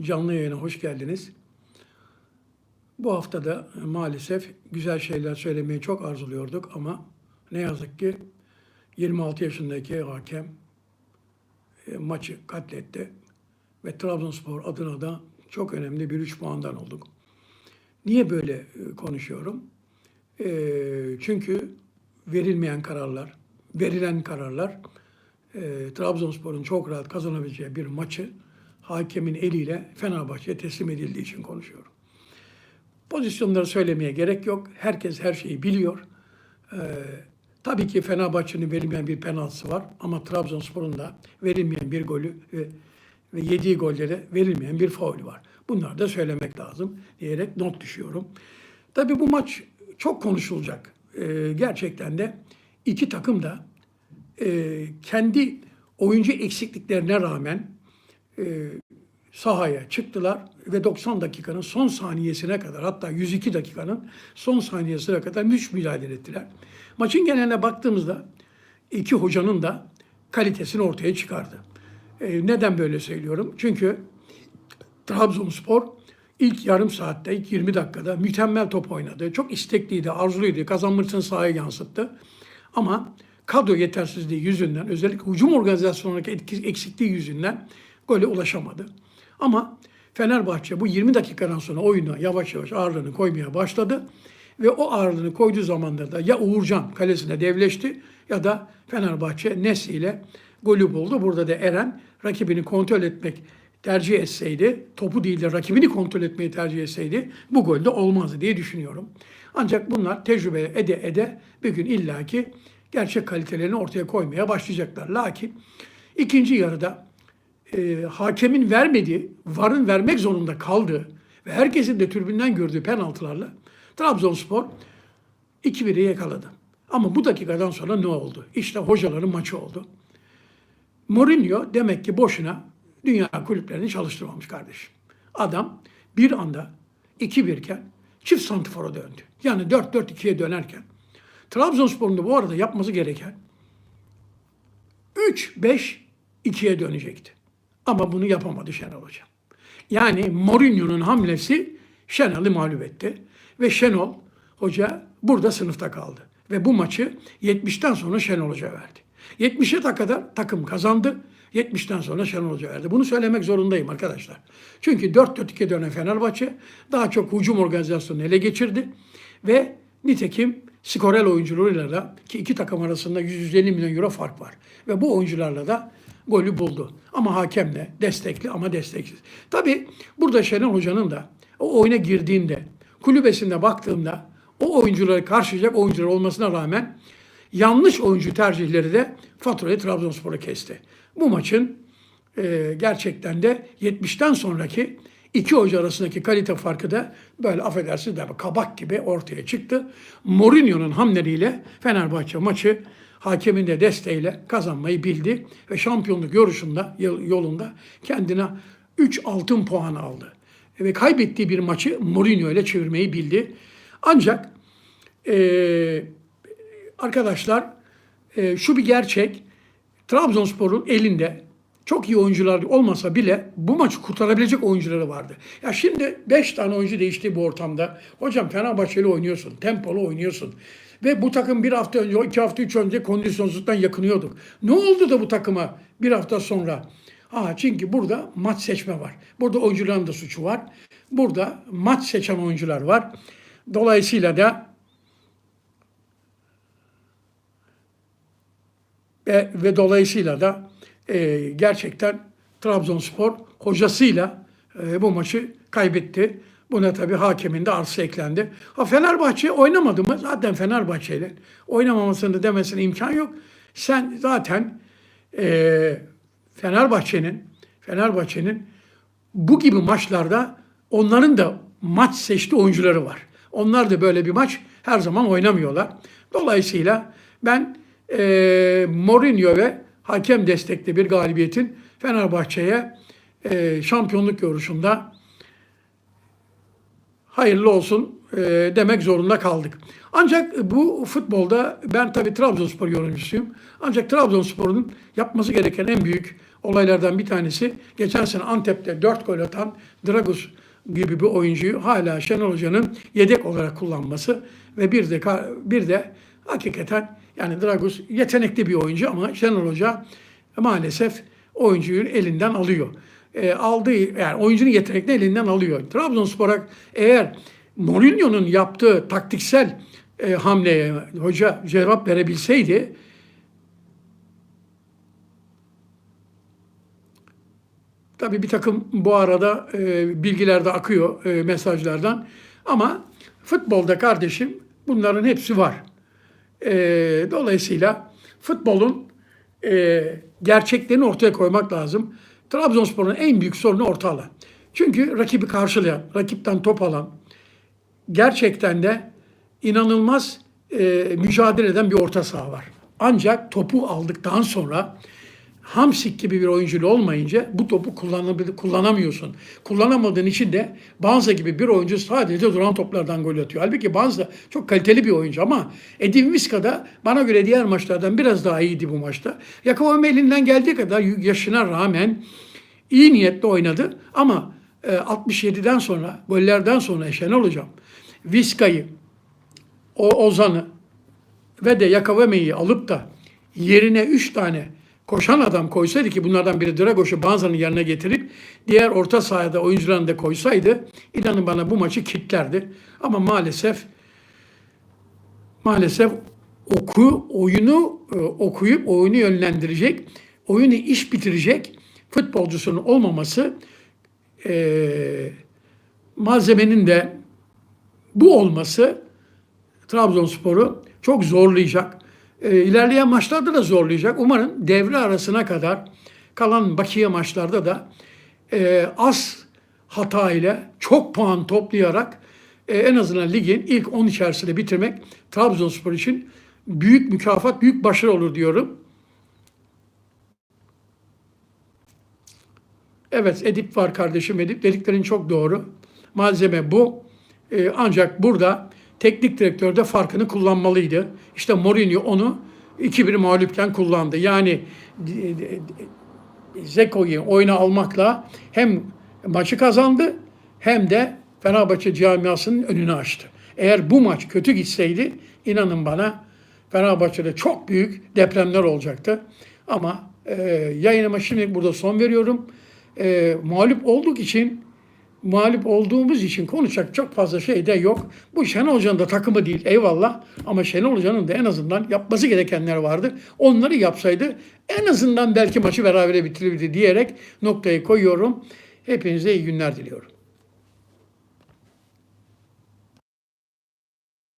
canlı yayına hoş geldiniz. Bu haftada maalesef güzel şeyler söylemeyi çok arzuluyorduk ama ne yazık ki 26 yaşındaki hakem e, maçı katletti ve Trabzonspor adına da çok önemli bir 3 puandan olduk. Niye böyle e, konuşuyorum? E, çünkü verilmeyen kararlar, verilen kararlar Trabzonspor'un çok rahat kazanabileceği bir maçı hakemin eliyle Fenerbahçe'ye teslim edildiği için konuşuyorum. Pozisyonları söylemeye gerek yok. Herkes her şeyi biliyor. Ee, tabii ki Fenerbahçe'nin verilmeyen bir penaltısı var ama Trabzonspor'un da verilmeyen bir golü ve, ve yediği gollere verilmeyen bir faulü var. Bunları da söylemek lazım diyerek not düşüyorum. Tabii bu maç çok konuşulacak. Ee, gerçekten de iki takım da e, kendi oyuncu eksikliklerine rağmen e, sahaya çıktılar ve 90 dakikanın son saniyesine kadar hatta 102 dakikanın son saniyesine kadar müthiş mücadele ettiler. Maçın geneline baktığımızda iki hocanın da kalitesini ortaya çıkardı. E, neden böyle söylüyorum? Çünkü Trabzonspor ilk yarım saatte, ilk 20 dakikada mükemmel top oynadı. Çok istekliydi, arzuluydu. Kazanmışsın sahaya yansıttı. Ama kadro yetersizliği yüzünden, özellikle hücum organizasyonundaki eksikliği yüzünden gole ulaşamadı. Ama Fenerbahçe bu 20 dakikadan sonra oyuna yavaş yavaş ağırlığını koymaya başladı. Ve o ağırlığını koyduğu zamanlarda ya Uğurcan kalesine devleşti ya da Fenerbahçe Nesli ile golü buldu. Burada da Eren rakibini kontrol etmek tercih etseydi, topu değil de rakibini kontrol etmeyi tercih etseydi bu gol de olmazdı diye düşünüyorum. Ancak bunlar tecrübe ede ede bir gün illaki gerçek kalitelerini ortaya koymaya başlayacaklar. Lakin ikinci yarıda e, hakemin vermediği, varın vermek zorunda kaldığı ve herkesin de tribünden gördüğü penaltılarla Trabzonspor 2-1'i yakaladı. Ama bu dakikadan sonra ne oldu? İşte hocaların maçı oldu. Mourinho demek ki boşuna dünya kulüplerini çalıştırmamış kardeşim. Adam bir anda 2-1 iken çift santifora döndü. Yani 4-4-2'ye dönerken Trabzonspor'un da bu arada yapması gereken 3-5-2'ye dönecekti. Ama bunu yapamadı Şenol Hoca. Yani Mourinho'nun hamlesi Şenol'ü mağlup etti. Ve Şenol Hoca burada sınıfta kaldı. Ve bu maçı 70'ten sonra Şenol Hoca verdi. 70'e kadar takım kazandı. 70'ten sonra Şenol Hoca verdi. Bunu söylemek zorundayım arkadaşlar. Çünkü 4-4-2 dönen Fenerbahçe daha çok hücum organizasyonunu ele geçirdi. Ve nitekim skorel oyuncularıyla da ki iki takım arasında 150 milyon euro fark var. Ve bu oyuncularla da golü buldu. Ama hakem de destekli ama desteksiz. Tabii burada Şenol Hoca'nın da o oyuna girdiğinde, kulübesinde baktığımda o oyuncuları karşılayacak oyuncular olmasına rağmen yanlış oyuncu tercihleri de faturayı Trabzonspor'a kesti. Bu maçın e, gerçekten de 70'ten sonraki iki hoca arasındaki kalite farkı da böyle affedersiniz de kabak gibi ortaya çıktı. Mourinho'nun hamleleriyle Fenerbahçe maçı hakemin de desteğiyle kazanmayı bildi ve şampiyonluk yoruşunda yolunda kendine 3 altın puan aldı. Ve kaybettiği bir maçı Mourinho ile çevirmeyi bildi. Ancak e, arkadaşlar e, şu bir gerçek. Trabzonspor'un elinde çok iyi oyuncular olmasa bile bu maçı kurtarabilecek oyuncuları vardı. Ya şimdi 5 tane oyuncu değişti bu ortamda. Hocam Fenerbahçeli oynuyorsun, tempolu oynuyorsun. Ve bu takım bir hafta önce, iki hafta, üç önce kondisyonsuzluktan yakınıyorduk. Ne oldu da bu takıma bir hafta sonra? Ha, çünkü burada maç seçme var. Burada oyuncuların da suçu var. Burada maç seçen oyuncular var. Dolayısıyla da ve, ve dolayısıyla da e, gerçekten Trabzonspor hocasıyla e, bu maçı kaybetti. Buna tabii hakemin de arsı eklendi. Ha Fenerbahçe oynamadı mı? Zaten Fenerbahçe'yle oynamamasını demesine imkan yok. Sen zaten e, Fenerbahçe'nin Fenerbahçe'nin bu gibi maçlarda onların da maç seçti oyuncuları var. Onlar da böyle bir maç her zaman oynamıyorlar. Dolayısıyla ben e, Mourinho ve hakem destekli bir galibiyetin Fenerbahçe'ye e, şampiyonluk yarışında hayırlı olsun e, demek zorunda kaldık. Ancak bu futbolda ben tabii Trabzonspor yorumcusuyum. Ancak Trabzonspor'un yapması gereken en büyük olaylardan bir tanesi geçen sene Antep'te 4 gol atan Dragus gibi bir oyuncuyu hala Şenol Hoca'nın yedek olarak kullanması ve bir de bir de hakikaten yani Dragus yetenekli bir oyuncu ama Şenol Hoca maalesef oyuncuyu elinden alıyor. E, aldığı yani oyuncunun yetenekli elinden alıyor. Trabzonspor'a eğer Mourinho'nun yaptığı taktiksel e, hamleye hoca cevap verebilseydi Tabii bir takım bu arada e, bilgiler de akıyor e, mesajlardan. Ama futbolda kardeşim bunların hepsi var. E, dolayısıyla futbolun e, gerçeklerini ortaya koymak lazım. Trabzonspor'un en büyük sorunu orta alan. Çünkü rakibi karşılayan, rakipten top alan, gerçekten de inanılmaz e, mücadele eden bir orta saha var. Ancak topu aldıktan sonra Hamsik gibi bir oyuncu olmayınca bu topu kullanamıyorsun. Kullanamadığın için de Banza gibi bir oyuncu sadece duran toplardan gol atıyor. Halbuki Banza çok kaliteli bir oyuncu ama Edin Viska da bana göre diğer maçlardan biraz daha iyiydi bu maçta. Yakubu elinden geldiği kadar yaşına rağmen iyi niyetle oynadı ama e, 67'den sonra, gollerden sonra Şenol Hocam Viska'yı, Ozan'ı ve de Yakaveme'yi alıp da yerine 3 tane koşan adam koysaydı ki bunlardan biri Dragoş'u Banza'nın yerine getirip diğer orta sahada oyuncularını da koysaydı inanın bana bu maçı kitlerdi. Ama maalesef maalesef oku oyunu e, okuyup oyunu yönlendirecek, oyunu iş bitirecek futbolcusunun olmaması e, malzemenin de bu olması Trabzonspor'u çok zorlayacak. E, ilerleyen maçlarda da zorlayacak. Umarım devre arasına kadar kalan bakiye maçlarda da e, az hata ile çok puan toplayarak e, en azından ligin ilk 10 içerisinde bitirmek Trabzonspor için büyük mükafat, büyük başarı olur diyorum. Evet Edip var kardeşim Edip. Dediklerin çok doğru. Malzeme bu. E, ancak burada teknik direktör de farkını kullanmalıydı. İşte Mourinho onu 2-1 mağlupken kullandı. Yani Zeko'yu oyuna almakla hem maçı kazandı hem de Fenerbahçe camiasının önünü açtı. Eğer bu maç kötü gitseydi inanın bana Fenerbahçe'de çok büyük depremler olacaktı. Ama e, yayınıma şimdi burada son veriyorum. E, mağlup olduk için mağlup olduğumuz için konuşacak çok fazla şey de yok. Bu Şenol Hoca'nın da takımı değil eyvallah ama Şenol Hoca'nın da en azından yapması gerekenler vardı. Onları yapsaydı en azından belki maçı berabere bitirirdi diyerek noktayı koyuyorum. Hepinize iyi günler diliyorum.